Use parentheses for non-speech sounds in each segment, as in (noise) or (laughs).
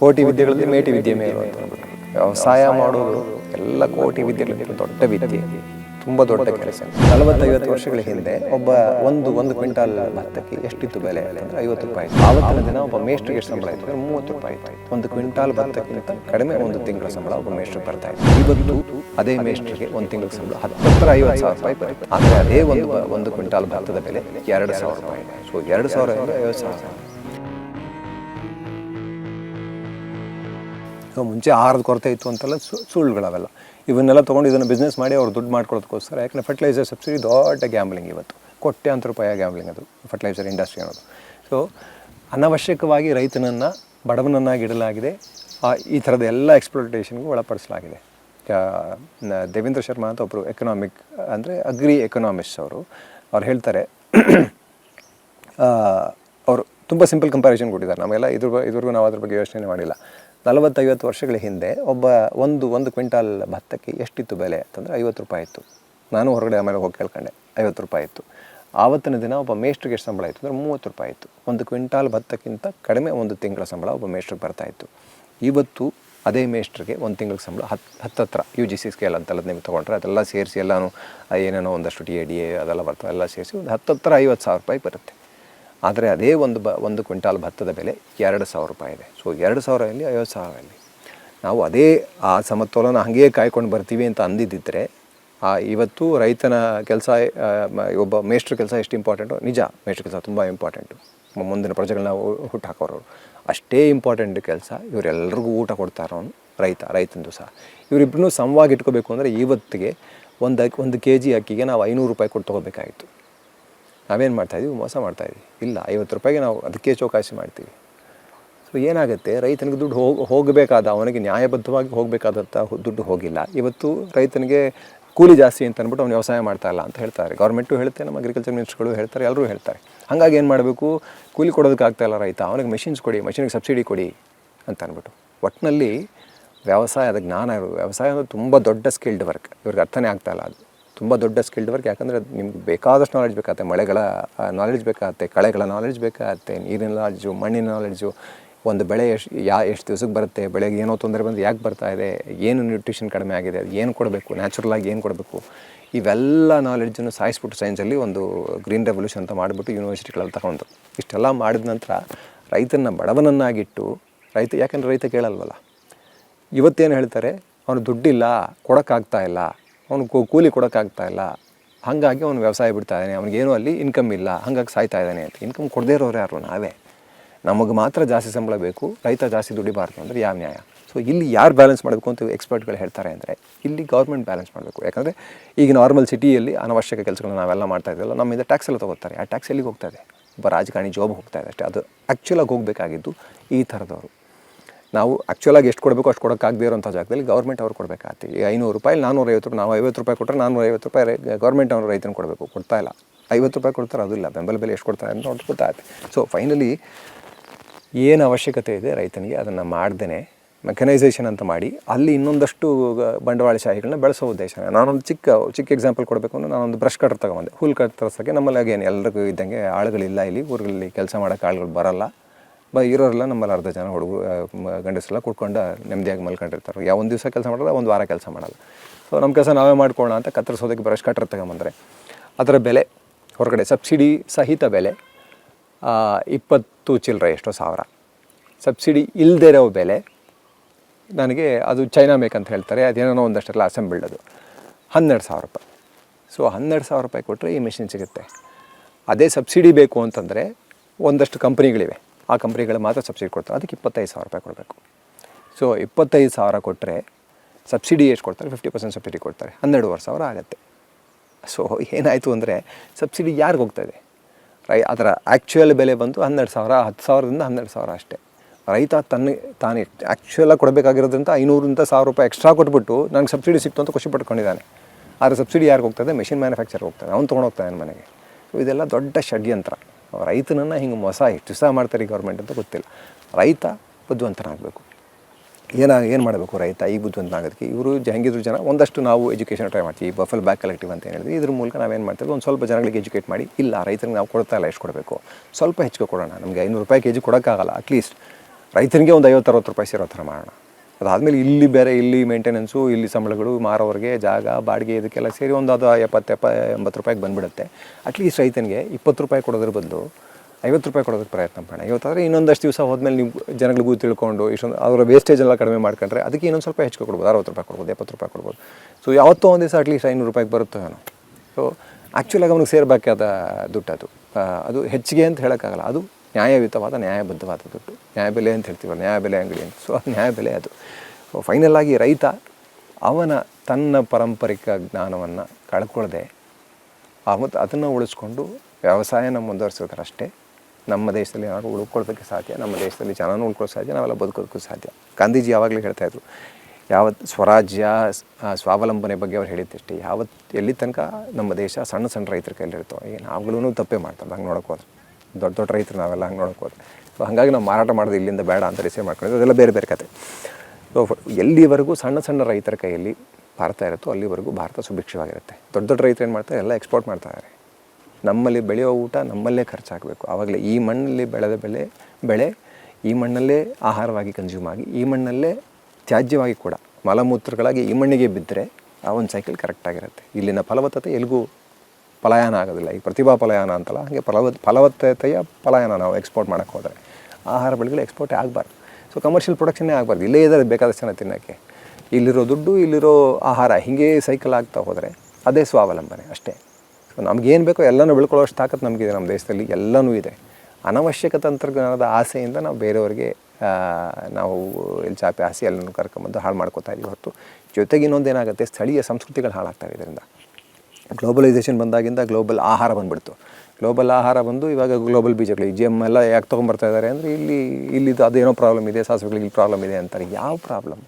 ಕೋಟಿ ವಿದ್ಯೆಗಳಲ್ಲಿ ಮೇಟಿ ವಿದ್ಯೆ ಮೇಲು ಅಂತ ವ್ಯವಸಾಯ ಮಾಡೋದು ಎಲ್ಲ ಕೋಟಿ ವಿದ್ಯೆಗಳಲ್ಲಿ ದೊಡ್ಡ ವಿದ್ಯೆ. ತುಂಬ ದೊಡ್ಡ ಕೆಲಸ. ನಲವತ್ತೈವತ್ತು ವರ್ಷಗಳ ಹಿಂದೆ ಒಬ್ಬ ಒಂದು ಒಂದು ಕ್ವಿಂಟಾಲ್ ಭತ್ತಕ್ಕೆ ಎಷ್ಟಿತ್ತು ಬೆಲೆ ಅಂತಂದ್ರೆ ಐವತ್ತು ರೂಪಾಯಿ. ಆವತ್ತಿನ ದಿನ ಒಬ್ಬ ಮೇಷ್ಟ್ರಿಗೆ ಎಷ್ಟು ಸಂಬಳ ಇತ್ತು ಅಂದ್ರೆ ಮೂವತ್ತು ರೂಪಾಯಿ ಇತ್ತು ಒಂದು ಕ್ವಿಂಟಾಲ್ ಭತ್ತಕ್ಕಿಂತ ಕಡಿಮೆ ಒಂದು ತಿಂಗಳ ಸಂಬಳ ಒಬ್ಬ ಮೇಷ್ಟ್ರಿಗೆ ಬರ್ತಾ ಇತ್ತು. ಇವತ್ತು ಅದೇ ಮೇಷ್ಟ್ರಿಗೆ ಒಂದು ತಿಂಗಳ ಸಂಬಳ ಹತ್ತರ ಐವತ್ತು ಸಾವಿರ ರೂಪಾಯಿ ಬರುತ್ತೆ. ಆದರೆ ಅದೇ ಒಂದು ಒಂದು ಕ್ವಿಂಟಾಲ್ ಭತ್ತದ ಬೆಲೆ ಎರಡು ಸಾವಿರ ರೂಪಾಯಿ. ಸೊ ಎರಡು ಸಾವಿರ ಐವತ್ತು ಸಾವಿರ. ಸೊ ಮುಂಚೆ ಆಹಾರದ ಕೊರತೆ ಇತ್ತು ಅಂತೆಲ್ಲ ಸುಳ್ಳುಗಳವೆಲ್ಲ. ಇವನ್ನೆಲ್ಲ ತೊಗೊಂಡು ಇದನ್ನು ಬಿಸ್ನೆಸ್ ಮಾಡಿ ಅವ್ರು ದುಡ್ಡು ಮಾಡ್ಕೊಳ್ಳೋದಕ್ಕೋಸ್ಕರ ಯಾಕಂದರೆ ಫರ್ಟಿಲೈಸರ್ ಸಬ್ಸಿಡಿ ದೊಡ್ಡ ಗ್ಯಾಮ್ಲಿಂಗ್ ಇವತ್ತು. ಕೋಟ್ಯಾಂತರ ರೂಪಾಯಿ ಗ್ಯಾಮ್ಲಿಂಗ್ ಅದು ಫರ್ಟಿಲೈಸರ್ ಇಂಡಸ್ಟ್ರಿ ಅನ್ನೋದು. ಸೊ ಅನವಶ್ಯಕವಾಗಿ ರೈತನನ್ನು ಬಡವನನ್ನಾಗಿ ಇಡಲಾಗಿದೆ. ಈ ಥರದ ಎಲ್ಲ ಎಕ್ಸ್ಪ್ಲೋಟೇಷನ್ಗೂ ಒಳಪಡಿಸಲಾಗಿದೆ. ದೇವೇಂದ್ರ ಶರ್ಮಾ ಅಂತ ಒಬ್ಬರು ಎಕನಾಮಿಕ್ ಅಂದರೆ ಅಗ್ರಿ ಎಕನಾಮಿಸ್ಟ್ ಅವರು, ಅವ್ರು ಹೇಳ್ತಾರೆ ಅವರು ತುಂಬ ಸಿಂಪಲ್ ಕಂಪ್ಯಾರಿಸನ್ ಕೊಟ್ಟಿದ್ದಾರೆ. ನಮಗೆಲ್ಲ ಇದ್ರ ಇದ್ರಿಗೂ ನಾವು ಅದ್ರ ಬಗ್ಗೆ ಯೋಚನೆ ಮಾಡಿಲ್ಲ. ನಲವತ್ತೈವತ್ತು ವರ್ಷಗಳ ಹಿಂದೆ ಒಬ್ಬ ಒಂದು ಒಂದು ಕ್ವಿಂಟಾಲ್ ಭತ್ತಕ್ಕೆ ಎಷ್ಟಿತ್ತು ಬೆಲೆ ಅಂತಂದರೆ ಐವತ್ತು ರೂಪಾಯಿ ಇತ್ತು. ನಾನು ಹೊರಗಡೆ ಆಮೇಲೆ ಹೋಗಿ ಕೇಳ್ಕೊಂಡೆ, ಐವತ್ತು ರೂಪಾಯಿ ಇತ್ತು. ಆವತ್ತಿನ ದಿನ ಒಬ್ಬ ಮೇಷ್ಟ್ರಿಗೆ ಎಷ್ಟು ಸಂಬಳ ಇತ್ತು ಅಂದರೆ ಮೂವತ್ತು ರೂಪಾಯಿ ಇತ್ತು. ಒಂದು ಕ್ವಿಂಟಾಲ್ ಭತ್ತಕ್ಕಿಂತ ಕಡಿಮೆ ಒಂದು ತಿಂಗಳ ಸಂಬಳ ಒಬ್ಬ ಮೇಷ್ಟ್ರಿಗೆ ಬರ್ತಾ ಇತ್ತು. ಇವತ್ತು ಅದೇ ಮೇಷ್ಟ್ರಿಗೆ ಒಂದು ತಿಂಗಳ ಸಂಬಳ ಹತ್ತು ಹತ್ತತ್ರ ಯು ಜಿ ಸಿ ಸ್ಕೇಲ್ ಅಂತೆಲ್ಲ ನೀವು ತೊಗೊಂಡ್ರೆ ಅದೆಲ್ಲ ಸೇರಿಸಿ ಎಲ್ಲನೂ, ಏನೇನೋ ಒಂದಷ್ಟು ಡಿ ಎ ಡಿ ಎ ಅದೆಲ್ಲ ಬರ್ತವೆ, ಎಲ್ಲ ಸೇರಿಸಿ ಒಂದು ಹತ್ತತ್ರ ಐವತ್ತು ಸಾವಿರ ರೂಪಾಯಿ ಬರುತ್ತೆ. ಆದರೆ ಅದೇ ಒಂದು ಬ, ಒಂದು ಕ್ವಿಂಟಾಲ್ ಭತ್ತದ ಬೆಲೆ ಎರಡು ಸಾವಿರ ರೂಪಾಯಿ ಇದೆ. ಸೊ ಎರಡು ಸಾವಿರ ಇಲ್ಲಿ, ಐವತ್ತು ಸಾವಿರ ಇಲ್ಲಿ. ನಾವು ಅದೇ ಆ ಸಮತೋಲನ ಹಾಗೇ ಕಾಯ್ಕೊಂಡು ಬರ್ತೀವಿ ಅಂತ ಅಂದಿದ್ದಿದ್ರೆ, ಆ ಇವತ್ತು ರೈತನ ಕೆಲಸ ಒಬ್ಬ ಮೇಷ್ಟ್ರ ಕೆಲಸ ಎಷ್ಟು ಇಂಪಾರ್ಟೆಂಟು ನಿಜ, ಮೇಷ್ಟ್ರ ಕೆಲಸ ತುಂಬ ಇಂಪಾರ್ಟೆಂಟು ಮುಂದಿನ ಪ್ರಜೆಗಳನ್ನ ಹುಟ್ಟು ಹಾಕೋರು ಅಷ್ಟೇ ಇಂಪಾರ್ಟೆಂಟ್ ಕೆಲಸ ಇವರೆಲ್ಲರಿಗೂ ಊಟ ಕೊಡ್ತಾರೋನು ರೈತ, ರೈತಂದು ಸಹ. ಇವರಿಬ್ಬರನ್ನೂ ಸಮವಾಗಿ ಇಟ್ಕೋಬೇಕು ಅಂದರೆ ಇವತ್ತಿಗೆ ಒಂದು ಒಂದು ಕೆ ಜಿ ಅಕ್ಕಿಗೆ ನಾವು ಐನೂರು ರೂಪಾಯಿ ಕೊಟ್ಟು ತೊಗೋಬೇಕಾಗಿತ್ತು. ನಾವೇನು ಮಾಡ್ತಾಯಿದ್ದೀವಿ ಮೋಸ ಮಾಡ್ತಾಯಿದ್ವಿ ಇಲ್ಲ, ಐವತ್ತು ರೂಪಾಯಿಗೆ ನಾವು ಅದಕ್ಕೆ ಚೌಕಾಸಿ ಮಾಡ್ತೀವಿ. ಸೊ ಏನಾಗುತ್ತೆ? ರೈತನಿಗೆ ದುಡ್ಡು ಹೋಗಿ, ಹೋಗಬೇಕಾದ, ಅವನಿಗೆ ನ್ಯಾಯಬದ್ಧವಾಗಿ ಹೋಗಬೇಕಾದಂಥ ದುಡ್ಡು ಹೋಗಿಲ್ಲ. ಇವತ್ತು ರೈತನಿಗೆ ಕೂಲಿ ಜಾಸ್ತಿ ಅಂತ ಅಂದ್ಬಿಟ್ಟು ಅವ್ನು ವ್ಯವಸಾಯ ಮಾಡ್ತಾ ಇಲ್ಲ ಅಂತ ಹೇಳ್ತಾರೆ. ಗೌರ್ಮೆಂಟು ಹೇಳುತ್ತೆ, ನಮ್ಮ ಅಗ್ರಿಕಲ್ಚರ್ ಮಿನಿಸ್ಟ್ರುಗಳು ಹೇಳ್ತಾರೆ, ಎಲ್ಲರೂ ಹೇಳ್ತಾರೆ. ಹಾಗಾಗಿ ಏನು ಮಾಡಬೇಕು? ಕೂಲಿ ಕೊಡೋದಕ್ಕೆ ಆಗ್ತಾ ಇಲ್ಲ ರೈತ. ಅವನಿಗೆ ಮೆಷಿನ್ಸ್ ಕೊಡಿ ಮೆಷಿನಿಗೆ ಸಬ್ಸಿಡಿ ಕೊಡಿ ಅಂತ ಅಂದ್ಬಿಟ್ಟು. ಒಟ್ಟಿನಲ್ಲಿ ವ್ಯವಸಾಯದ ಜ್ಞಾನ ಇರೋದು. ವ್ಯವಸಾಯ ಅಂದರೆ ತುಂಬ ದೊಡ್ಡ ಸ್ಕಿಲ್ಡ್ ವರ್ಕ್ ಇವ್ರಿಗೆ ಅರ್ಥನೇ ಆಗ್ತಾಯಿಲ್ಲ ಅದು. ತುಂಬ ದೊಡ್ಡ ಸ್ಕಿಲ್ಡ್ ವರ್ಕ್ ಯಾಕಂದರೆ ನಿಮ್ಗೆ ಬೇಕಾದಷ್ಟು ನಾಲೆಡ್ಜ್ ಬೇಕಾಗುತ್ತೆ. ಮಳೆಗಳ ನಾಲೆಡ್ಜ್ ಬೇಕಾಗುತ್ತೆ, ಕಳೆಗಳ ನಾಲೆಡ್ಜ್ ಬೇಕಾಗುತ್ತೆ, ನೀರಿನ ನಾಲೆಡ್ಜು ಮಣ್ಣಿನ ನಾಲೆಡ್ಜು ಒಂದು ಬೆಳೆ ಎಷ್ಟು, ಯಾ, ಎಷ್ಟು ದಿವಸಕ್ಕೆ ಬರುತ್ತೆ ಬೆಳೆಗೆ ಏನೋ ತೊಂದರೆ ಬಂದು ಯಾಕೆ ಬರ್ತಾ ಇದೆ, ಏನು ನ್ಯೂಟ್ರಿಷನ್ ಕಡಿಮೆ ಆಗಿದೆ, ಅದು ಏನು ಕೊಡಬೇಕು ನ್ಯಾಚುರಲಾಗಿ ಏನು ಕೊಡಬೇಕು, ಇವೆಲ್ಲ ನಾಲೆಡ್ಜನ್ನು ಸಾಯಿಸ್ಬಿಟ್ಟು ಸೈನ್ಸಲ್ಲಿ ಒಂದು ಗ್ರೀನ್ ರೆವಲ್ಯೂಷನ್ ಅಂತ ಮಾಡಿಬಿಟ್ಟು ಯೂನಿವರ್ಸಿಟಿಗಳಲ್ಲಿ ತಗೊಂಡು ಇಷ್ಟೆಲ್ಲ ಮಾಡಿದ ನಂತರ ರೈತನ ಬಡವನನ್ನಾಗಿಟ್ಟು, ರೈತ, ಯಾಕಂದ್ರೆ ರೈತ ಕೇಳಲ್ವಲ್ಲ? ಇವತ್ತೇನು ಹೇಳ್ತಾರೆ? ಅವನು ದುಡ್ಡಿಲ್ಲ, ಕೊಡೋಕ್ಕಾಗ್ತಾ ಇಲ್ಲ. ಅವನು ಕೂಲಿ ಕೊಡೋಕ್ಕಾಗ್ತಾ ಇಲ್ಲ. ಹಾಗಾಗಿ ಅವನು ವ್ಯವಸಾಯ ಬಿಡ್ತಾ ಇದ್ದಾನೆ. ಅವನಿಗೇನು ಅಲ್ಲಿ ಇನ್ಕಮ್ ಇಲ್ಲ. ಹಾಗಾಗಿ ಸಾಯ್ತಾ ಇದ್ದಾನೆ ಅಂತ. ಇನ್ಕಮ್ ಕೊಡದೇ ಇರೋರು ಯಾರು? ನಾವೇ. ನಮಗೆ ಮಾತ್ರ ಜಾಸ್ತಿ ಸಂಬಳ ಬೇಕು. ರೈತ ಜಾಸ್ತಿ ದುಡಿಬಾರ್ದು ಅಂದರೆ ಯಾವ ನ್ಯಾಯ. ಸೊ ಇಲ್ಲಿ ಯಾರು ಬ್ಯಾಲೆನ್ಸ್ ಮಾಡಬೇಕು ಅಂತ ಎಕ್ಸ್ಪರ್ಟ್ಗಳು ಹೇಳ್ತಾರೆ ಅಂದರೆ, ಇಲ್ಲಿ ಗೌರ್ಮೆಂಟ್ ಬ್ಯಾಲೆನ್ಸ್ ಮಾಡಬೇಕು. ಯಾಕಂದರೆ, ಈಗ ನಾರ್ಮಲ್ ಸಿಟಿಯಲ್ಲಿ ಅನವಶ್ಯಕ ಕೆಲಸಗಳನ್ನ ನಾವೆಲ್ಲ ಮಾಡ್ತಾ ಇದ್ದೀವಲ್ಲ ನಮ್ಮಿಂದ ಟ್ಯಾಕ್ಸ್ ಎಲ್ಲ ತೊಗೋತಾರೆ. ಆ ಟ್ಯಾಕ್ಸ್ ಎಲ್ಲಿಗೆ ಹೋಗ್ತಾ ಇದೆ? ಒಬ್ಬ ರಾಜಕಾರಣಿ ಜಾಬ್ ಹೋಗ್ತಾ ಇದೆ ಅಷ್ಟೇ. ಅದು ಆ್ಯಕ್ಚುಲಾಗಿ ಹೋಗಬೇಕಾಗಿದ್ದು ಈ ಥರದವರು ನಾವು ಆ್ಯಕ್ಚುಲಾಗಿ ಎಷ್ಟು ಕೊಡಬೇಕು ಅಷ್ಟು ಕೊಡೋಕ್ಕಾಗದೇ ಇರೋಂಥ ಜಾಗದಲ್ಲಿ ಗೌರ್ಮೆಂಟ್ ಅವ್ರು ಕೊಡಬೇಕಾಗ್ತಿ ಈ ಐನೂರು ರೂಪಾಯಿ ನಾನ್ನೂರೈವತ್ತು ರೂಪಾಯಿ, ನಾವು ಐವತ್ತು ರೂಪಾಯಿ ಕೊಟ್ಟರೆ ನಾನ್ನೂರೈವತ್ತು ರೂಪಾಯಿ ಗೌರ್ಮೆಂಟ್ ಅವ್ರು ರೈತನ ಕೊಡಬೇಕು. ಕೊಡ್ತಾ ಇಲ್ಲ. ಐವತ್ತು ರೂಪಾಯಿ ಕೊಡ್ತಾರೆ, ಅದು ಇಲ್ಲ. ಬೆಂಬಲ ಬೆಲೆ ಎಷ್ಟು ಕೊಡ್ತಾರೆ ಅಂತ ನೋಡಿ ಗೊತ್ತಾಗುತ್ತೆ ಸೊ ಫೈನಲಿ ಏನು ಅವಶ್ಯಕತೆ ಇದೆ ರೈತನಿಗೆ, ಅದನ್ನು ಮಾಡ್ದೇ ಮೆಕನೈಸೇಷನ್ ಅಂತ ಮಾಡಿ, ಅಲ್ಲಿ ಇನ್ನೊಂದಷ್ಟು ಬಂಡವಾಳಶಾಹಿಗಳನ್ನ ಬೆಳೆಸೋ ಉದ್ದೇಶ. ನಾನೊಂದು ಚಿಕ್ಕ ಚಿಕ್ಕ ಎಕ್ಸಾಂಪಲ್ ಕೊಡಬೇಕು ಅಂದರೆ ನಾನೊಂದು ಬ್ರಷ್ ಕಟರ್ ತಗೊಂಡೆ ಹುಲ್ ಕತ್ತರಿಸೋಕ್ಕೆ ನಮ್ಮಲ್ಲಿ ಆಗೇನು ಎಲ್ಲರಿಗೂ ಇದ್ದಂಗೆ ಆಳುಗಳಿಲ್ಲ ಇಲ್ಲಿ, ಊರುಗಳಲ್ಲಿ ಕೆಲಸ ಮಾಡೋಕ್ಕೆ ಆಳುಗಳು ಬರಲ್ಲ. ಬ ಇರೋರೆಲ್ಲ ನಮ್ಮಲ್ಲಿ ಅರ್ಧ ಜನ ಹುಡುಗರು ಗಂಡಸರೆಲ್ಲ ಕುಟ್ಕೊಂಡು ನೆಮ್ಮದಿಯಾಗಿ ಮಲ್ಕೊಂಡಿರ್ತಾರೆ. ಯಾವ ಒಂದು ದಿವಸ ಕೆಲಸ ಮಾಡಲ್ಲ, ಒಂದು ವಾರ ಕೆಲಸ ಮಾಡಲ್ಲ. ಸೊ ನಮ್ಮ ಕೆಲಸ ನಾವೇ ಮಾಡ್ಕೊಳ್ಳೋಣ ಅಂತ ಕತ್ತರಿಸೋದಕ್ಕೆ ಬ್ರಷ್ ಕಟ್ರ್ ತಗೊಂಬಂದರೆ, ಅದರ ಬೆಲೆ ಹೊರಗಡೆ ಸಬ್ಸಿಡಿ ಸಹಿತ ಬೆಲೆ ಇಪ್ಪತ್ತು ಚಿಲ್ಲರೆ ಎಷ್ಟೋ ಸಾವಿರ. ಸಬ್ಸಿಡಿ ಇಲ್ಲದೇ ಇರೋ ಬೆಲೆ, ನನಗೆ ಅದು ಚೈನಾ ಮೇಕ್ ಅಂತ ಹೇಳ್ತಾರೆ, ಅದೇನೋ ಒಂದಷ್ಟೆಲ್ಲ ಅಸೆಂಬಲ್ಡ್ ಅದು. ಹನ್ನೆರಡು ಸಾವಿರ ರೂಪಾಯಿ. ಸೊ ಹನ್ನೆರಡು ಸಾವಿರ ರೂಪಾಯಿ ಕೊಟ್ಟರೆ ಈ ಮಿಷಿನ್ ಸಿಗುತ್ತೆ. ಅದೇ ಸಬ್ಸಿಡಿ ಬೇಕು ಅಂತಂದರೆ ಒಂದಷ್ಟು ಕಂಪ್ನಿಗಳಿವೆ ಆ ಕಂಪ್ನಿಗಳು ಮಾತ್ರ ಸಬ್ಸಿಡಿ ಕೊಡ್ತಾರೆ. ಅದಕ್ಕೆ ಇಪ್ಪತ್ತೈದು ಸಾವಿರ ರೂಪಾಯಿ ಕೊಡಬೇಕು. ಸೊ ಇಪ್ಪತ್ತೈದು ಸಾವಿರ ಕೊಟ್ಟರೆ ಸಬ್ಸಿಡಿ ಎಷ್ಟು ಕೊಡ್ತಾರೆ? ಫಿಫ್ಟಿ ಪರ್ಸೆಂಟ್ ಸಬ್ಸಿಡಿ ಕೊಡ್ತಾರೆ. ಹನ್ನೆರಡುವರೆ ಸಾವಿರ ಆಗುತ್ತೆ. ಸೊ ಏನಾಯಿತು ಅಂದರೆ ಸಬ್ಸಿಡಿ ಯಾರಿಗೆ ಹೋಗ್ತಾಯಿದೆ ರೈ, ಅದರ ಆ್ಯಕ್ಚುಯಲ್ ಬೆಲೆ ಬಂತು ಹನ್ನೆರಡು ಸಾವಿರ, ಹತ್ತು ಸಾವಿರದಿಂದ ಹನ್ನೆರಡು ಸಾವಿರ ಅಷ್ಟೇ. ರೈತ ತನ್ನ, ತಾನೇ ಆ್ಯಕ್ಚುಯಲಾಗಿ ಕೊಡಬೇಕಾಗಿರೋದ್ರಿಂದ ಐನೂರಿಂದ ಸಾವಿರ ರೂಪಾಯಿ ಎಕ್ಸ್ಟ್ರಾ ಕೊಟ್ಬಿಟ್ಟು ನನಗೆ ಸಬ್ಸಿಡಿ ಸಿಕ್ತು ಅಂತ ಖುಷಿ ಪಟ್ಕೊಂಡಿದ್ದಾನೆ. ಆದರೆ ಸಬ್ಸಿಡಿ ಯಾರಿಗೆ ಹೋಗ್ತದೆ ಮೆಷಿನ್ ಮ್ಯಾನುಫ್ಯಾಕ್ಚರ್ಗೆ ಹೋಗ್ತಾನೆ ಅವ್ನು ತೊಗೊಂಡೋಗ್ತಾನೆ ಮನೆಗೆ. ಸೊ ಇದೆಲ್ಲ ದೊಡ್ಡ ಷಡ್ಯಂತ್ರ. ರೈತನನ್ನು ಹಿಂಗೆ ಮೋಸ ಎಷ್ಟು ಸಹ ಮಾಡ್ತಾರೆ ಗೌರ್ಮೆಂಟ್ ಅಂತ ಗೊತ್ತಿಲ್ಲ. ರೈತ ಬುದ್ಧಿವಂತನಾಗಬೇಕು. ಏನ, ಏನು ಮಾಡಬೇಕು ರೈತ? ಈ ಬುದ್ಧಿವಂತನಾಗೋದಕ್ಕೆ ಇವರು ಹೆಂಗಿದ್ರು ಜನ ಒಂದಷ್ಟು ನಾವು ಎಜುಕೇಷನ್ ಟ್ರೈ ಮಾಡ್ತೀವಿ. ಬಫಲ್ ಬ್ಯಾಕ್ ಕಲೆಕ್ಟಿವ್ ಅಂತ ಹೇಳಿದ್ವಿ ಇದ್ರ ಮೂಲಕ ನಾವೇನು ಮಾಡ್ತೀವಿ ಒಂದು ಸ್ವಲ್ಪ ಜನಗಳಿಗೆ ಎಜುಕೇಟ್ ಮಾಡಿ, ಇಲ್ಲ ರೈತರಿಗೆ ನಾವು ಕೊಡ್ತಾ ಇಲ್ಲ, ಎಷ್ಟು ಕೊಡಬೇಕು? ಸ್ವಲ್ಪ ಹೆಚ್ಚಿಗೆ ಕೊಡೋಣ. ನಮಗೆ ಐನೂರು ರೂಪಾಯಿ ಕೆ ಜಿ ಕೊಡೋಕ್ಕಾಗಲ್ಲ ಅಟ್ಲೀಸ್ಟ್ ರೈತನಿಗೆ ಒಂದು ಐವತ್ತು, ಅರವತ್ತು ರೂಪಾಯಿ ಸೇರೋ ಥರ ಮಾಡೋಣ. ಅದಾದಮೇಲೆ ಇಲ್ಲಿ ಬೇರೆ ಇಲ್ಲಿ ಮೇಂಟೆನೆನ್ಸು ಇಲ್ಲಿ ಸಂಬಳಗಳು ಮಾರೋರಿಗೆ ಜಾಗ, ಬಾಡಿಗೆ ಇದಕ್ಕೆಲ್ಲ ಸೇರಿ ಒಂದು ಅದು ಎಪ್ಪತ್ತು, ಎಪ್ಪ, ಎಂಬತ್ತು ರೂಪಾಯಿಗೆ ಬಂದುಬಿಡುತ್ತೆ. ಅಟ್ಲೀಸ್ಟ್ ರೈತನಿಗೆ ಇಪ್ಪತ್ತು ರೂಪಾಯಿ ಕೊಡೋದ್ರ ಬದಲು ಐವತ್ತು ರೂಪಾಯಿ ಕೊಡೋದಕ್ಕೆ ಪ್ರಯತ್ನ ಮಾಡೋಣ. ಇವತ್ತಾದರೆ ಇನ್ನೊಂದಷ್ಟು ದಿವಸ ಹೋದ್ಮೇಲೆ ನೀವು ಜನಗಳಿಗೂ ತಿಳ್ಕೊಂಡು ಇಷ್ಟೊಂದು ಅವರ ವೇಸ್ಟೇಜ್ ಎಲ್ಲ ಕಡಿಮೆ ಮಾಡ್ಕೊಂಡ್ರೆ ಅದಕ್ಕೆ ಇನ್ನೊಂದು ಸ್ವಲ್ಪ ಹೆಚ್ಚು ಕೊಡ್ಬೋದು. ಅರವತ್ತು ರೂಪಾಯಿ ಕೊಡ್ಬೋದು, ಎಪ್ಪತ್ತು ರೂಪಾಯಿ ಕೊಡ್ಬೋದು. ಸೊ ಯಾವತ್ತೋ ಒಂದು ದಿವಸ ಅಟ್ಲೀಸ್ಟ್ ಐನೂರು ರೂಪಾಯಿಗೆ ಬರುತ್ತೋ ಏನೋ. ಸೊ ಆ್ಯಕ್ಚುಲಾಗಿ ಅವನಿಗೆ ಸೇರಬೇಕಾದ ದುಡ್ಡು ಅದು. ಅದು ಹೆಚ್ಚಿಗೆ ಅಂತ ಹೇಳೋಕ್ಕಾಗಲ್ಲ. ಅದು ನ್ಯಾಯಯುತವಾದ, ನ್ಯಾಯಬದ್ಧವಾದ ದುಡ್ಡು. ನ್ಯಾಯಬೆಲೆ ಅಂತ ಹೇಳ್ತೀವಲ್ಲ, ನ್ಯಾಯಬೆಲೆ ಅಂಗಡಿ ಅಂತ. ಸೊ (laughs) ನ್ಯಾಯಬೆಲೆ ಅದು. ಫೈನಲ್ ಆಗಿ ರೈತ ಅವನ ತನ್ನ ಪಾರಂಪರಿಕ ಜ್ಞಾನವನ್ನು ಕಳ್ಕೊಳ್ಳದೆ ಮತ್ತು ಅದನ್ನು ಉಳಿಸ್ಕೊಂಡು ವ್ಯವಸಾಯನ ಮುಂದುವರಿಸಿದ್ರೆ ಅಷ್ಟೇ ನಮ್ಮ ದೇಶದಲ್ಲಿ ಯಾರು ಉಳ್ಕೊಳ್ಳೋದಕ್ಕೆ ಸಾಧ್ಯ, ನಮ್ಮ ದೇಶದಲ್ಲಿ ಜನನೂ ಉಳ್ಕೊಳ್ಳೋಕೆ ಸಾಧ್ಯ, ನಾವೆಲ್ಲ ಬದುಕೋದಕ್ಕೂ ಸಾಧ್ಯ. ಗಾಂಧೀಜಿ ಯಾವಾಗಲೂ ಹೇಳ್ತಾ ಇದ್ರು ಯಾವತ್ತು ಸ್ವರಾಜ್ಯ ಸ್ವಾವಲಂಬನೆ ಬಗ್ಗೆ ಅವ್ರು ಹೇಳಿದ್ದಷ್ಟೇ ಯಾವತ್ತು ಎಲ್ಲಿ ತನಕ ನಮ್ಮ ದೇಶ ಸಣ್ಣ ಸಣ್ಣ ರೈತರ ಕೈಲಿರ್ತವೆ ಈಗ ನಾವುಗಳೂ ತಪ್ಪೇ ಮಾಡ್ತಾರೆ, ಹಂಗೆ ನೋಡೋಕೆ ಹೋದ್ರೆ. ದೊಡ್ಡ ದೊಡ್ಡ ರೈತರು ನಾವೆಲ್ಲ ಹಂಗೆ ನೋಡೋಕೆ ಹೋದ್ರೆ. ಸೊ ಹಾಗಾಗಿ ನಾವು ಮಾರಾಟ ಮಾಡೋದು ಇಲ್ಲಿಂದ ಬೇಡ ಅಂತ ರಿಸೀವ್ ಮಾಡ್ಕೊಂಡಿದ್ದು. ಅದೆಲ್ಲ ಬೇರೆ ಬೇರೆ ಕತೆ. ಸೊ ಎಲ್ಲಿವರೆಗೂ ಸಣ್ಣ ಸಣ್ಣ ರೈತರ ಕೈಯಲ್ಲಿ ಭಾರತ ಇರುತ್ತೋ ಅಲ್ಲಿವರೆಗೂ ಭಾರತ ಸುಭಿಕ್ಷವಾಗಿರುತ್ತೆ. ದೊಡ್ಡ ದೊಡ್ಡ ರೈತರು ಏನು ಮಾಡ್ತಾರೆ? ಎಲ್ಲ ಎಕ್ಸ್ಪೋರ್ಟ್ ಮಾಡ್ತಾ ಇದ್ದಾರೆ ನಮ್ಮಲ್ಲಿ ಬೆಳೆಯೋ ಊಟ ನಮ್ಮಲ್ಲೇ ಖರ್ಚಾಗಬೇಕು. ಆವಾಗಲೇ ಈ ಮಣ್ಣಲ್ಲಿ ಬೆಳೆದ ಬೆಳೆ ಬೆಳೆ ಈ ಮಣ್ಣಲ್ಲೇ ಆಹಾರವಾಗಿ ಕನ್ಸ್ಯೂಮ್ ಆಗಿ, ಈ ಮಣ್ಣಲ್ಲೇ ತ್ಯಾಜ್ಯವಾಗಿ ಕೂಡ ಮಲಮೂತ್ರಗಳಾಗಿ ಈ ಮಣ್ಣಿಗೆ ಬಿದ್ದರೆ ಆ ಒಂದು ಸೈಕಲ್ ಕರೆಕ್ಟಾಗಿರುತ್ತೆ ಇಲ್ಲಿನ ಫಲವತ್ತತೆ ಎಲ್ಗೂ ಪಲಾಯನ ಆಗೋದಿಲ್ಲ. ಈ ಪ್ರತಿಭಾ ಪಲಾಯನ ಅಂತಲ್ಲ, ಹಾಗೆ ಫಲವತ್, ಫಲವತ್ತತೆಯ ಪಲಾಯನ ನಾವು ಎಕ್ಸ್ಪೋರ್ಟ್ ಮಾಡೋಕ್ಕೆ ಹೋದರೆ. ಆಹಾರ ಬೆಳೆಗಳು ಎಕ್ಸ್ಪೋರ್ಟ್ ಆಗಬಾರ್ದು. ಸೊ ಕಮರ್ಷಿಯಲ್ ಪ್ರೊಡಕ್ಷನ್ನೇ ಆಗಬಾರ್ದು. ಇಲ್ಲೇ ಇದ್ದಾರೆ ಬೇಕಾದಷ್ಟು ಜನ ತಿನ್ನೋಕ್ಕೆ. ಇಲ್ಲಿರೋ ದುಡ್ಡು, ಇಲ್ಲಿರೋ ಆಹಾರ ಹೀಗೆ ಸೈಕಲ್ ಆಗ್ತಾ ಹೋದರೆ ಅದೇ ಸ್ವಾವಲಂಬನೆ ಅಷ್ಟೇ. ಸೊ ನಮಗೇನು ಬೇಕೋ ಎಲ್ಲನೂ ಬೆಳ್ಕೊಳ್ಳೋಷ್ಟು ತಾಕತ್ತು ನಮಗಿದೆ ನಮ್ಮ ದೇಶದಲ್ಲಿ. ಎಲ್ಲನೂ ಇದೆ. ಅನವಶ್ಯಕ ತಂತ್ರಜ್ಞಾನದ ಆಸೆಯಿಂದ ನಾವು ಬೇರೆಯವರಿಗೆ ನಾವು ಇಲ್ಲಿ ಚಾಪೆ ಆಸೆ ಎಲ್ಲನೂ ಕರ್ಕೊಂಬಂದು ಹಾಳು ಮಾಡ್ಕೋತಾ ಇದೀವಿ ಹೊರತು. ಜೊತೆಗೆ ಇನ್ನೊಂದೇನಾಗುತ್ತೆ? ಸ್ಥಳೀಯ ಸಂಸ್ಕೃತಿಗಳು ಹಾಳಾಗ್ತವೆ ಇದರಿಂದ. ಗ್ಲೋಬಲೈಸೇಷನ್ ಬಂದಾಗಿಂದ ಗ್ಲೋಬಲ್ ಆಹಾರ ಬಂದ್ಬಿಡ್ತು. ಗ್ಲೋಬಲ್ ಆಹಾರ ಬಂದು ಇವಾಗ ಗ್ಲೋಬಲ್ ಬೀಜಗಳು, ಈ ಎಂ ಎಲ್ಲ ಯಾಕೆ ತೊಗೊಂಬರ್ತಾ ಇದ್ದಾರೆ ಅಂದರೆ ಇಲ್ಲಿ ಇಲ್ಲಿದು ಅದೇನೋ ಪ್ರಾಬ್ಲಮ್ ಇದೆ, ಸಾಸಿವೆಗಳಿಗೆ ಇಲ್ಲಿ ಪ್ರಾಬ್ಲಮ್ ಇದೆ ಅಂತಾರೆ. ಯಾವ ಪ್ರಾಬ್ಲಮ್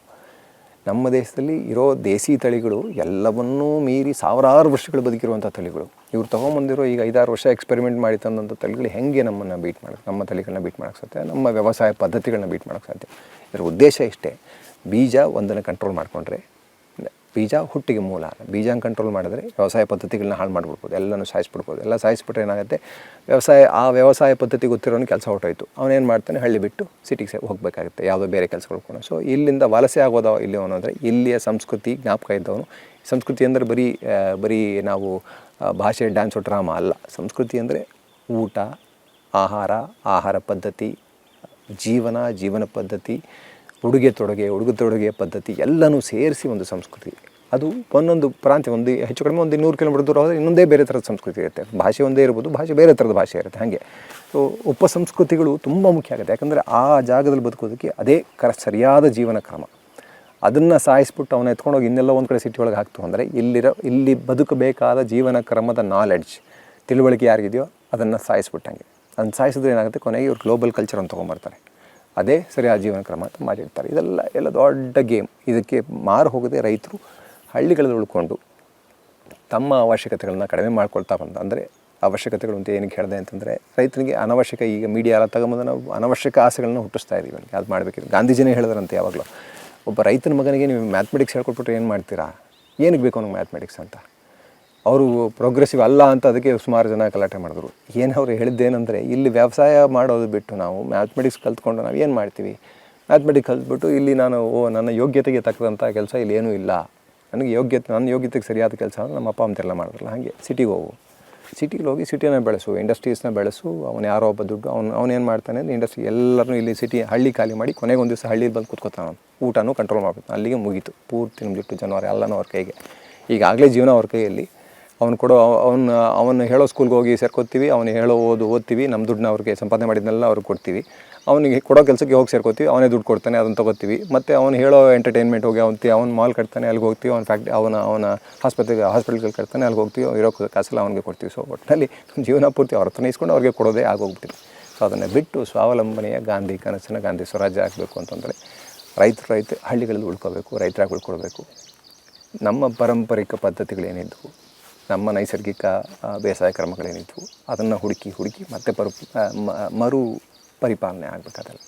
ನಮ್ಮ ದೇಶದಲ್ಲಿ ಇರೋ ದೇಸಿ ತಳಿಗಳು ಎಲ್ಲವನ್ನೂ ಮೀರಿ ಸಾವಿರಾರು ವರ್ಷಗಳು ಬದುಕಿರುವಂಥ ತಳಿಗಳು. ಇವ್ರು ತೊಗೊಂಬಂದಿರೋ ಈಗ ಐದಾರು ವರ್ಷ ಎಕ್ಸ್ಪೆರಿಮೆಂಟ್ ಮಾಡಿ ತಂದಂಥ ತಳಿಗಳು ಹೆಂಗೆ ನಮ್ಮನ್ನು ಬೀಟ್ ಮಾಡೋಕ್ಕೆ ನಮ್ಮ ತಳಿಗಳನ್ನ ಬೀಟ್ ಮಾಡೋಕ್ಕೆ ಸಾಧ್ಯ? ನಮ್ಮ ವ್ಯವಸಾಯ ಪದ್ಧತಿಗಳನ್ನ ಬೀಟ್ ಮಾಡೋಕ್ಕೆ ಸಾಧ್ಯ? ಇದರ ಉದ್ದೇಶ ಇಷ್ಟೇ. ಬೀಜ ಒಂದನ್ನು ಕಂಟ್ರೋಲ್ ಮಾಡಿಕೊಂಡ್ರೆ ಬೀಜ ಹುಟ್ಟಿಗೆ ಮೂಲ. ಬೀಜನ ಕಂಟ್ರೋಲ್ ಮಾಡಿದ್ರೆ ವ್ಯವಸಾಯ ಪದ್ಧತಿಗಳನ್ನ ಹಾಳು ಮಾಡಿಬಿಡ್ಬೋದು. ಎಲ್ಲನೂ ಸಾಯಿಸ್ಬಿಡ್ಬೋದು. ಎಲ್ಲ ಸಾಯಿಸ್ಬಿಟ್ರೆ ಏನಾಗುತ್ತೆ? ವ್ಯವಸಾಯ, ಆ ವ್ಯವಸಾಯ ಪದ್ಧತಿ ಗೊತ್ತಿರೋನು ಕೆಲಸ ಹೊರಟೋಯ್ತು. ಅವನೇನು ಮಾಡ್ತಾನೆ? ಹಳ್ಳಿ ಬಿಟ್ಟು ಸಿಟಿಗೆ ಹೋಗಬೇಕಾಗುತ್ತೆ. ಯಾವುದೋ ಬೇರೆ ಕೆಲಸಗಳು ಸೊ ಇಲ್ಲಿಂದ ವಲಸೆ ಆಗೋದವ ಇಲ್ಲಿ ಅವನು ಅಂದರೆ ಇಲ್ಲಿಯ ಸಂಸ್ಕೃತಿ ಜ್ಞಾಪಕ ಇದ್ದವನು. ಸಂಸ್ಕೃತಿ ಅಂದರೆ ಬರೀ ಬರೀ ನಾವು ಭಾಷೆ ಡ್ಯಾನ್ಸು ಡ್ರಾಮಾ ಅಲ್ಲ. ಸಂಸ್ಕೃತಿ ಅಂದರೆ ಊಟ, ಆಹಾರ ಆಹಾರ ಪದ್ಧತಿ, ಜೀವನ ಜೀವನ ಪದ್ಧತಿ ಉಡುಗೆ ತೊಡುಗೆ ಉಡುಗೆ ತೊಡುಗೆ ಪದ್ಧತಿ ಎಲ್ಲನೂ ಸೇರಿಸಿ ಒಂದು ಸಂಸ್ಕೃತಿ. ಅದು ಒಂದೊಂದು ಪ್ರಾಂತ್ಯ ಒಂದು ಹೆಚ್ಚು ಕಡಿಮೆ ಒಂದು ಇನ್ನೂರು ಕಿಲೋಮೀಟರ್ ದೂರ ಹೋದರೆ ಇನ್ನೊಂದೇ ಬೇರೆ ಥರದ ಸಂಸ್ಕೃತಿ ಇರುತ್ತೆ. ಭಾಷೆ ಒಂದೇ ಇರ್ಬೋದು, ಭಾಷೆ ಬೇರೆ ಥರದ ಭಾಷೆ ಇರುತ್ತೆ. ಹಾಗೆ. ಸೊ ಉಪ ಸಂಸ್ಕೃತಿಗಳು ತುಂಬ ಮುಖ್ಯ ಆಗುತ್ತೆ. ಯಾಕಂದರೆ ಆ ಜಾಗದಲ್ಲಿ ಬದುಕೋದಕ್ಕೆ ಅದೇ ಕರ, ಸರಿಯಾದ ಜೀವನ ಕ್ರಮ. ಅದನ್ನು ಸಾಯಿಸ್ಬಿಟ್ಟು ಎತ್ಕೊಂಡು ಎತ್ಕೊಂಡೋಗಿ ಇನ್ನೆಲ್ಲ ಒಂದು ಕಡೆ ಸಿಟಿ ಒಳಗೆ ಹಾಕ್ತು ಅಂದರೆ ಇಲ್ಲಿರೋ, ಇಲ್ಲಿ ಬದುಕಬೇಕಾದ ಜೀವನ ಕ್ರಮದ ನಾಲೆಡ್ಜ್ ತಿಳುವಳಿಕೆ ಯಾರಿಗಿದೆಯೋ ಅದನ್ನು ಸಾಯಿಸ್ಬಿಟ್ಟಂಗೆ. ಅದನ್ನು ಸಾಯಿಸಿದ್ರೆ ಏನಾಗುತ್ತೆ? ಕೊನೆಗೆ ಇವ್ರು ಗ್ಲೋಬಲ್ ಕಲ್ಚರ್ ಅಂತ ತೊಗೊಂಬರ್ತಾರೆ. ಅದೇ ಸರಿಯಾದ ಜೀವನ ಕ್ರಮ ಅಂತ ಮಾಡಿರ್ತಾರೆ. ಇದೆಲ್ಲ, ಎಲ್ಲ ದೊಡ್ಡ ಗೇಮ್. ಇದಕ್ಕೆ ಮಾರು ಹೋಗದೆ ರೈತರು ಹಳ್ಳಿಗಳಲ್ಲಿ ಉಳ್ಕೊಂಡು ತಮ್ಮ ಅವಶ್ಯಕತೆಗಳನ್ನ ಕಡಿಮೆ ಮಾಡ್ಕೊಳ್ತಾ ಬಂದ, ಅಂದರೆ ಅವಶ್ಯಕತೆಗಳು ಅಂತ ಏನಕ್ಕೆ ಹೇಳಿದೆ ಅಂತಂದರೆ ರೈತನಿಗೆ ಅನವಶ್ಯಕ, ಈಗ ಮೀಡಿಯಾ ಎಲ್ಲ ತಗೊಂಬಂದು ನಾವು ಅನವಶ್ಯಕ ಆಸೆಗಳನ್ನ ಹುಟ್ಟಿಸ್ತಾ ಇದ್ದೀವಿ ಅವನಿಗೆ ಅದು ಮಾಡಬೇಕಿದೆ ಗಾಂಧೀಜಿನೇ ಹೇಳಿದ್ರಂತೆ ಯಾವಾಗಲೂ, ಒಬ್ಬ ರೈತನ ಮಗನಿಗೆ ನೀವು ಮ್ಯಾಥಮೆಟಿಕ್ಸ್ ಹೇಳ್ಕೊಟ್ಬಿಟ್ರೆ ಏನು ಮಾಡ್ತೀರಾ? ಏನಕ್ಕೆ ಬೇಕು ಅವ್ನಿಗೆ ಮ್ಯಾಥಮೆಟಿಕ್ಸ್ ಅಂತ? ಅವರು ಪ್ರೋಗ್ರೆಸಿವ್ ಅಲ್ಲ ಅಂತ ಅದಕ್ಕೆ ಸುಮಾರು ಜನ ಗಲಾಟೆ ಮಾಡಿದ್ರು. ಏನು ಅವ್ರು ಹೇಳಿದ್ದೇನೆಂದರೆ, ಇಲ್ಲಿ ವ್ಯವಸಾಯ ಮಾಡೋದು ಬಿಟ್ಟು ನಾವು ಮ್ಯಾಥಮೆಟಿಕ್ಸ್ ಕಲ್ತ್ಕೊಂಡು ನಾವು ಏನು ಮಾಡ್ತೀವಿ? ಮ್ಯಾಥಮೆಟಿಕ್ಸ್ ಕಲ್ತ್ಬಿಟ್ಟು ಇಲ್ಲಿ ನಾನು, ಓ, ನನ್ನ ಯೋಗ್ಯತೆಗೆ ತಕ್ಕಂಥ ಕೆಲಸ ಇಲ್ಲಿ ಏನೂ ಇಲ್ಲ. ನನಗೆ ಯೋಗ್ಯತೆ, ನನ್ನ ಯೋಗ್ಯತೆಗೆ ಸರಿಯಾದ ಕೆಲಸ ಅಂದ್ರೆ ನಮ್ಮ ಅಪ್ಪ ಅಂತೆಲ್ಲ ಮಾಡಿದ್ರಲ್ಲ ಹಾಗೆ. ಸಿಟಿಗೆ ಹೋಗು. ಸಿಟಿಗೆ ಹೋಗಿ ಸಿಟಿನ ಬೆಳೆಸು ಇಂಡಸ್ಟ್ರೀಸ್ನ ಬೆಳೆಸು. ಅವನು ಯಾರೋ ಒಬ್ಬ ದುಡ್ಡು, ಅವ್ನು ಅವನೇನು ಮಾಡ್ತಾನೆ ಅಂದರೆ ಇಂಡಸ್ಟ್ರಿ ಎಲ್ಲರೂ ಇಲ್ಲಿ ಸಿಟಿ ಹಳ್ಳಿ ಖಾಲಿ ಮಾಡಿ ಕೊನೆಗೆ ಒಂದು ದಿವಸ ಹಳ್ಳಿಲಿ ಬಂದು ಕೂತ್ಕೊತಾನೆ ಊಟನೂ ಕಂಟ್ರೋಲ್ ಮಾಡ್ಬೇಕು ಅಲ್ಲಿಗೆ ಮುಗೀತು. ಪೂರ್ತಿ ನಿಮ್ಮ ಜನವರ ಎಲ್ಲನೂ ಅವ್ರ ಕೈಗೆ. ಈಗಾಗಲೇ ಜೀವನ ಅವ್ರ ಕೈಯಲ್ಲಿ. ಅವ್ನು ಕೊಡೋ, ಅವನ, ಅವನು ಹೇಳೋ ಸ್ಕೂಲ್ಗೆ ಹೋಗಿ ಸೇರ್ಕೋತೀವಿ, ಅವನು ಹೇಳೋ ಓದು ಓದ್ತೀವಿ ನಮ್ಮ ದುಡ್ಡನ್ನ ಅವ್ರಿಗೆ ಸಂಪಾದನೆ ಮಾಡಿದ್ನೆಲ್ಲ ಅವ್ರಿಗೆ ಕೊಡ್ತೀವಿ. ಅವನಿಗೆ ಕೊಡೋ ಕೆಲಸಕ್ಕೆ ಹೋಗಿ ಸೇರ್ಕೋತೀವಿ, ಅವನೇ ದುಡ್ಡು ಕೊಡ್ತಾನೆ, ಅದನ್ನು ತೊಗೋತೀವಿ. ಮತ್ತು ಅವನು ಹೇಳೋ ಎಂಟರ್ಟೈನ್ಮೆಂಟ್ ಹೋಗಿ ಅವನು ಅವನ ಮಾಲ್ ಕಟ್ತಾನೆ, ಅಲ್ಲಿಗೆ ಹೋಗ್ತೀವಿ, ಅವ್ನ ಫ್ಯಾಕ್ಟ್ರಿ ಅವನ ಅವನ ಆಸ್ಪತ್ರೆಗೆ ಹಾಸ್ಪಿಟ್ಲ್ಗೆ ಕಟ್ತಾನೆ, ಅಲ್ಲಿಗೆ ಹೋಗ್ತೀವಿ ಇರೋ ಕಾಸೆಲ್ಲ ಅವನಿಗೆ ಕೊಡ್ತೀವಿ. ಸೊ ಒಟ್ಟಿನಲ್ಲಿ ಜೀವನ ಪೂರ್ತಿ ಅವ್ರ ಇಸ್ಕೊಂಡು ಅವ್ರಿಗೆ ಕೊಡೋದೇ ಆಗೋಗ್ಬಿಟ್ಟಿದೆ. ಸೊ ಅದನ್ನು ಬಿಟ್ಟು ಸ್ವಾವಲಂಬನೆಯ ಗಾಂಧಿ ಕನಸಿನ ಗಾಂಧಿ ಸ್ವರಾಜ್ಯ ಆಗಬೇಕು ಅಂತಂದರೆ ರೈತರು ರೈತ ಹಳ್ಳಿಗಳಲ್ಲಿ ಉಳ್ಕೋಬೇಕು, ರೈತರಾಗಿ ಉಳ್ಕೊಳ್ಬೇಕು. ನಮ್ಮ ಪಾರಂಪರಿಕ ಪದ್ಧತಿಗಳೇನಿದ್ವು? ನಮ್ಮ ನೈಸರ್ಗಿಕ ಬೇಸಾಯ ಕ್ರಮಗಳೇನಿದ್ವು ಅದನ್ನು ಹುಡುಕಿ ಹುಡುಕಿ ಮತ್ತೆ ಪರು ಮರು ಪರಿಪಾಲನೆ ಆಗಬೇಕಾದಲ್ಲ